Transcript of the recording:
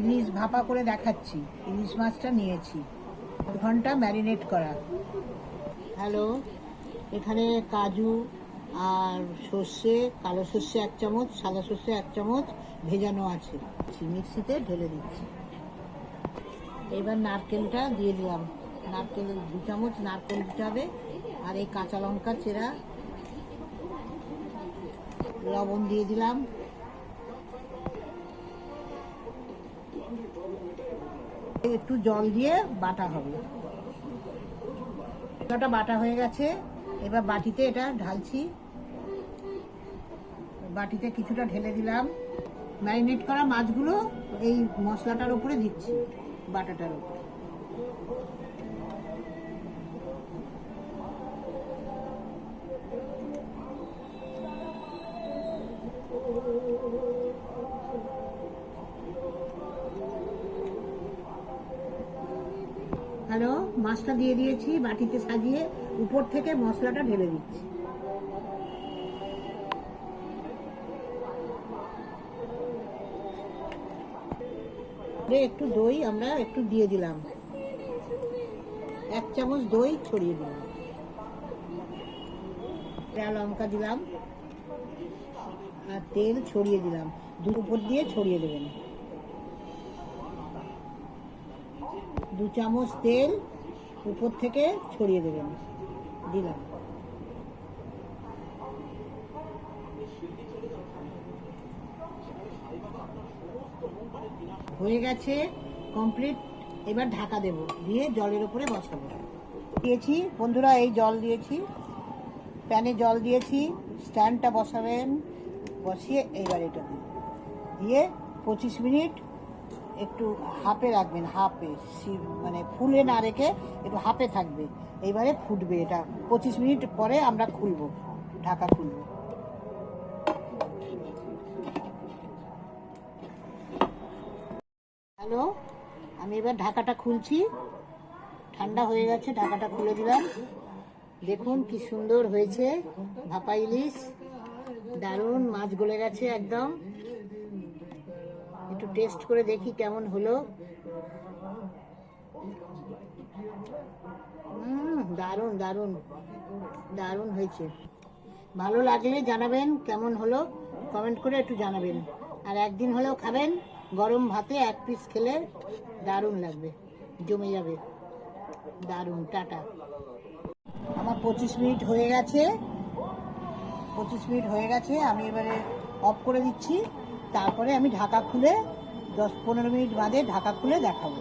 ইলিশ ভাপা করে দেখাচ্ছি। ইলিশ মাছটা নিয়েছি। ঘণ্টা ম্যারিনেট করা। হ্যালো, এখানে কাজু আর সর্ষে, কালো সর্ষে এক চামচ, সাদা সর্ষে এক চামচ ভেজানো আছে। মিক্সিতে ঢেলে দিচ্ছি। এবার নারকেলটা দিয়ে দিলাম। নারকেল, দু চামচ নারকেল দিতে হবে আর এই কাঁচা লঙ্কা, চেরা, লবণ দিয়ে দিলাম। একটু জল দিয়ে বাটা হবে। মশলাটা বাটা হয়ে গেছে। এবার বাটিতে এটা ঢালছি। বাটিতে কিছুটা ঢেলে দিলাম। ম্যারিনেট করা মাছগুলো এই মশলাটার উপরে দিচ্ছি, বাটাটার উপরে। হ্যালো মাছটা দিয়ে দিয়েছি, বাটিতে সাজিয়ে উপর থেকে মশলাটা ঢেলে দিচ্ছি। একটু দই আমরা একটু দিয়ে দিলাম। এক চামচ দই ছড়িয়ে দিলাম। লঙ্কা দিলাম। আর তেল ছড়িয়ে দিলাম। দু উপর দিয়ে ছড়িয়ে দেবেন দু চামচ তেল উপর থেকে ছড়িয়ে দেবেন। দিলাম। হয়ে গেছে কমপ্লিট এবার ঢাকা দেব, দিয়ে জলের উপরে বসাবো। দিয়েছি, বন্ধুরা, এই জল দিয়েছি। প্যানে জল দিয়েছি, স্ট্যান্ডটা বসাবেন, বসিয়ে এইবার এটা দিয়ে পঁচিশ মিনিট একটু হাফে রাখবেন হাফে মানে ফুলে না রেখে একটু হাফে থাকবে। এইবারে ফুটবে এটা। পঁচিশ মিনিট পরে আমরা খুলবো, ঢাকা খুলবো। হ্যালো, আমি এবার ঢাকাটা খুলছি। ঠান্ডা হয়ে গেছে, ঢাকাটা খুলে দিলাম। দেখুন কি সুন্দর হয়েছে, ভাপা ইলিশ। দারুণ, মাছ গলে গেছে একদম। একটু টেস্ট করে দেখি কেমন হলো। দারুণ দারুণ দারুণ হয়েছে। ভালো লাগলে জানাবেন কেমন হলো কমেন্ট করে একটু জানাবেন। আর একদিন হলেও খাবেন, গরম ভাতে এক পিস খেলে দারুণ লাগবে, জমে যাবে। দারুণ, টাটা। আমার পঁচিশ মিনিট হয়ে গেছে, পঁচিশ মিনিট হয়ে গেছে, আমি এবারে অফ করে দিচ্ছি। তারপরে আমি ঢাকা খুলে দশ পনেরো মিনিট বাদে ঢাকা খুলে দেখাবো।